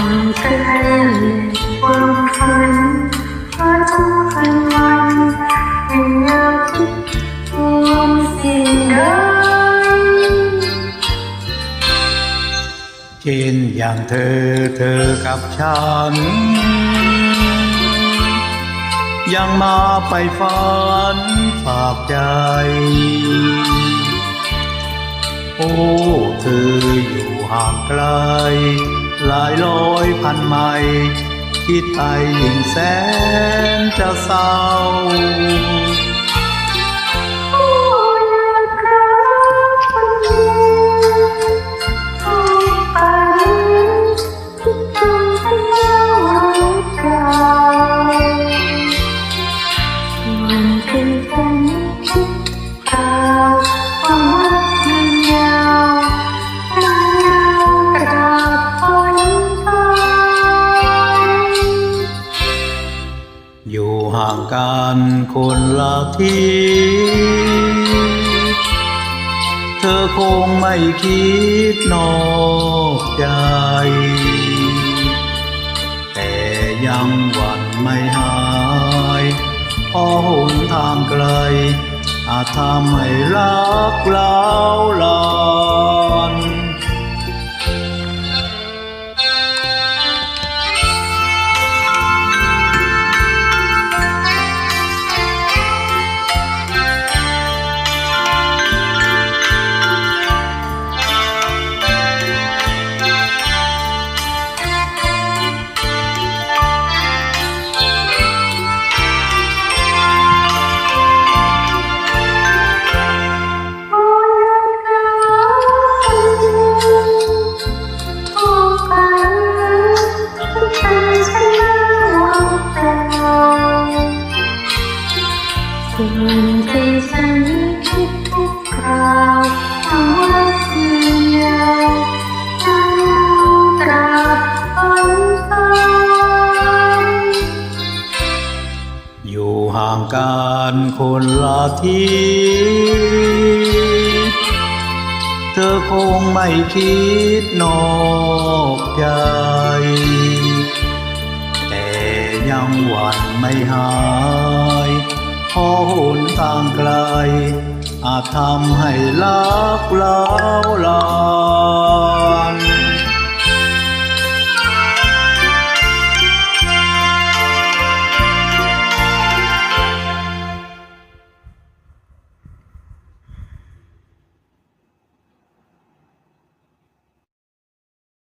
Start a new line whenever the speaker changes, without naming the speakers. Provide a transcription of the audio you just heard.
ความแก้ความฝันเพราะทุกคนวันเป็นเราคิสิ่งใด
เช่นอย่างเธอเธอกับฉัน ยังมาไปฝันฝากใจ โอ้ เธออยู่ห่างไกล หลายร้อยพันไมล์คิดไปยิ่งแสนจะเศร้า
คิด
อยู่ห่างกันคนละที เธอคงไม่คิดนอกใจ แต่ยังหวั่นไม่หายพราะหนทางไกล อาจทำให้รักเล้าลาน อยู่ห่างกันคนละที่เธอคงไม่คิดนอกใจ แต่ยังหวั่นไม่หายเพราะหนทางไกล อาจทำให้ลักเล้าวลา